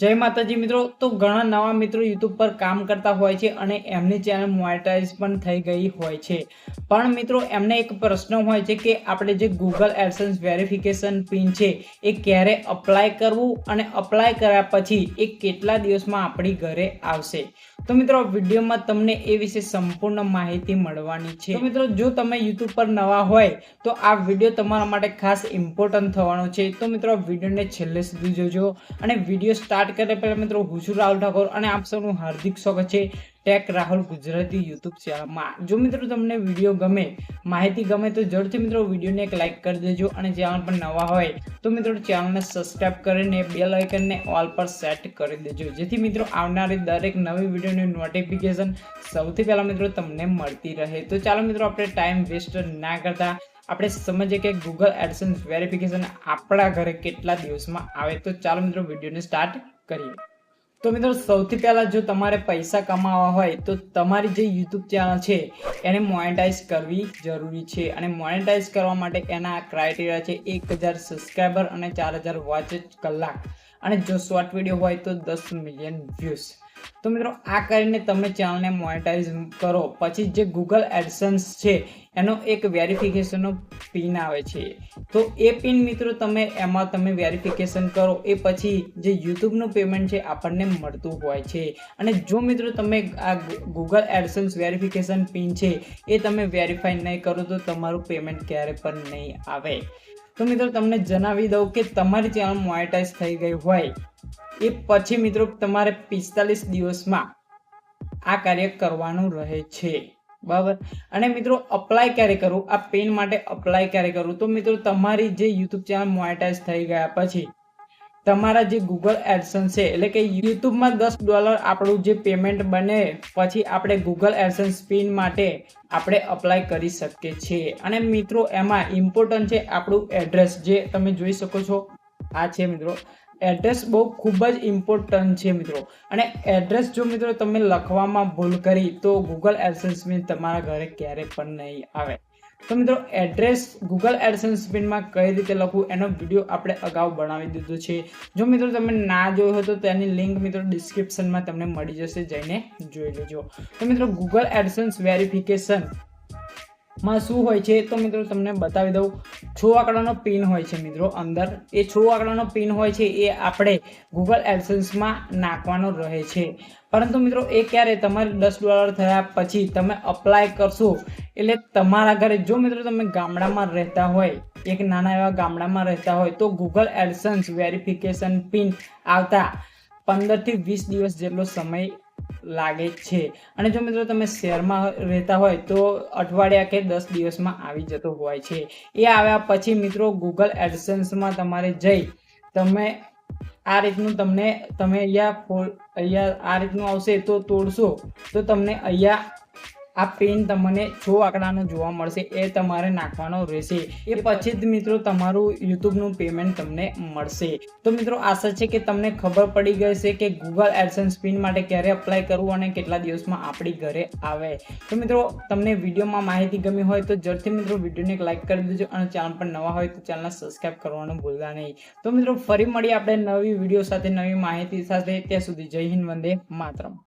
જય માતાજી મિત્રો. તો ઘણા નવા મિત્રો યુટ્યુબ પર કામ કરતા હોય છે અને એમની ચેનલ મોનેટાઇઝ પણ થઈ ગઈ હોય છે. પણ મિત્રો, એમને એક પ્રશ્ન હોય છે કે આપણે જે ગૂગલ એડસન્સ વેરિફિકેશન પિન છે, એ ક્યારે અપ્લાય કરવું અને અપ્લાય કર્યા પછી એ કેટલા દિવસમાં આપણી ઘરે આવશે? તો મિત્રો, વિડીયોમાં તમને એ વિશે સંપૂર્ણ માહિતી મળવાની છે. મિત્રો, જો તમે યુટ્યુબ પર નવા હોય, તો આ વીડિયો તમારા માટે ખાસ ઇમ્પોર્ટન્ટ થવાનો છે. તો મિત્રો, વિડીયોને છેલ્લે સુધી જોજો. અને વીડિયો સ્ટાર્ટ કરે પહેલાં મિત્રો, હું છું રાહુલ ઠાકોર અને આપ સૌનું હાર્દિક સ્વાગત છે. ટેક રાહુલ ગુજરાતી યુટ્યુબ ચેનલમાં જો મિત્રો તમને વીડિયો ગમે, માહિતી ગમે તો જરૂરથી મિત્રો વિડીયોને એક લાઇક કરી દેજો અને ચેનલ પર નવા હોય તો મિત્રો ચેનલને સબસ્ક્રાઈબ કરીને બે લાઇકનને ઓલ પર સેટ કરી દેજો. જેથી મિત્રો આવનારી દરેક નવી વિડીયોની નોટિફિકેશન સૌથી પહેલાં મિત્રો તમને મળતી રહે. તો ચાલો મિત્રો આપણે ટાઈમ વેસ્ટ ના કરતા, આપણે સમજીએ કે ગૂગલ એડસન્સ વેરિફિકેશન આપણા ઘરે કેટલા દિવસમાં આવે. તો ચાલો મિત્રો વિડીયોને સ્ટાર્ટ કરીએ. તો મિત્રો, સૌથી પહેલાં જો તમારે પૈસા કમાવા હોય, તો તમારી જે યુટ્યુબ ચેનલ છે, એને મોનેટાઇઝ કરવી જરૂરી છે. અને મોનેટાઇઝ કરવા માટે એના ક્રાઇટેરિયા છે, એક હજાર સબસ્ક્રાઈબર અને ચાર હજાર વોચ કલાક. અને જો શોર્ટ વીડિયો હોય, તો દસ મિલિયન વ્યૂઝ તો મિત્રો, આ કરીને તમે ચેનલને મોનેટાઇઝ કરો. પછી જે ગૂગલ એડસન્સ છે, એનો એક વેરિફિકેશનનો પિન આવે છે. તો એ પિન મિત્રો તમે એમાં તમે વેરિફિકેશન કરો. એ પછી જે યુટ્યુબનું પેમેન્ટ છે, આપણને મળતું હોય છે. અને જો મિત્રો તમે આ ગૂગલ એડસન્સ વેરિફિકેશન પિન છે, એ તમે વેરીફાઈ નહીં કરો તો તમારું પેમેન્ટ ક્યારે પણ નહીં આવે. તો મિત્રો, તમને જણાવી દઉં કે તમારી ચેનલ મોનેટાઇઝ થઈ ગઈ હોય. એ પછી મિત્રો તમારે પિસ્તાલીસ દિવસમાં આ કાર્ય કરવાનું રહે છે. બરાબર? અને મિત્રો અપ્લાય ક્યારે કરવું આ પેન માટે અપ્લાય ક્યારે કરવું તો મિત્રો તમારી જે યુટ્યુબ ચેનલ મોનેટાઇઝ થઈ ગયા પછી તમારા જે ગૂગલ એડસન્સ છે, એટલે કે યુટ્યુબમાં દસ ડોલર આપણું જે પેમેન્ટ બને પછી આપણે ગૂગલ એડસન્સ પિન માટે આપણે અપ્લાય કરી શકીએ છીએ. અને મિત્રો એમાં ઇમ્પોર્ટન્ટ છે આપણું એડ્રેસ જે તમે જોઈ શકો છો. આ છે મિત્રો. એડ્રેસ બહુ ખૂબ જ ઇમ્પોર્ટન્ટ છે મિત્રો. અને એડ્રેસ જો મિત્રો તમે લખવામાં ભૂલ કરી, તો ગૂગલ એડસન્સ પિન તમારા ઘરે ક્યારે પણ નહીં આવે. તો મિત્રો એડ્રેસ ગૂગલ એડસન્સ પિનમાં કઈ રીતે લખવું, એનો વીડિયો આપણે અગાઉ બનાવી દીધો છે. જો મિત્રો તમે ના જોયો હોય તો તેની લિંક મિત્રો ડિસ્ક્રિપ્શનમાં તમને મળી જશે, જઈને જોઈ લેજો. તો મિત્રો ગૂગલ એડસન્સ વેરિફિકેશન માં શું હોય છે તો મિત્રો તમને બતાવી દઉં. છ આંકડાનો પિન હોય છે મિત્રો અંદર. એ છ આંકડાનો પિન હોય છે એ આપણે ગૂગલ એડસન્સમાં નાખવાનો રહે છે. પરંતુ મિત્રો એ ક્યારે તમારે દસ ડોલર થયા પછી તમે અપ્લાય કરશો એટલે તમારા ઘરે જો મિત્રો તમે ગામડામાં રહેતા હોય, એક નાના એવા ગામડામાં રહેતા હોય તો ગૂગલ એડસન્સ વેરિફિકેશન પિન આવતા પંદરથી વીસ દિવસ જેટલો સમય લાગે છે. અને જો મિત્રો તમે શહેરમાં રહેતા હોય તો અઠવાડિયા કે દસ દિવસમાં આવી જતો હોય છે. એ આવ્યા પછી મિત્રો ગૂગલ એડસન્સમાં તમારે જઈ તમે આ રીતનું તમને, તમે અહીંયા અહીંયા આ રીતનું આવશે તો તોડશો. તો તમને અહીંયા આ પિન તમને છ આંકડાનો જોવા મળશે, એ તમારે નાખવાનો રહેશે. એ પછી જ મિત્રો તમારું યુટ્યુબનું પેમેન્ટ તમને મળશે. તો મિત્રો આશા છે કે તમને ખબર પડી ગઈ છે કે ગૂગલ એડસન્સ પિન માટે ક્યારે અપ્લાય કરવું અને કેટલા દિવસમાં આપણી ઘરે આવે. તો મિત્રો, તમને વિડીયોમાં માહિતી ગમી હોય તો ઝડપથી મિત્રો વિડીયોને એક લાઇક કરી દેજો અને ચેનલ પર નવા હોય તો ચેનલને સબસ્ક્રાઈબ કરવાનું ભૂલતા નહીં. તો મિત્રો, ફરી મળીએ આપણે નવી વીડિયો સાથે, નવી માહિતી સાથે. ત્યાં સુધી જય હિન્દ, વંદે માતરમ.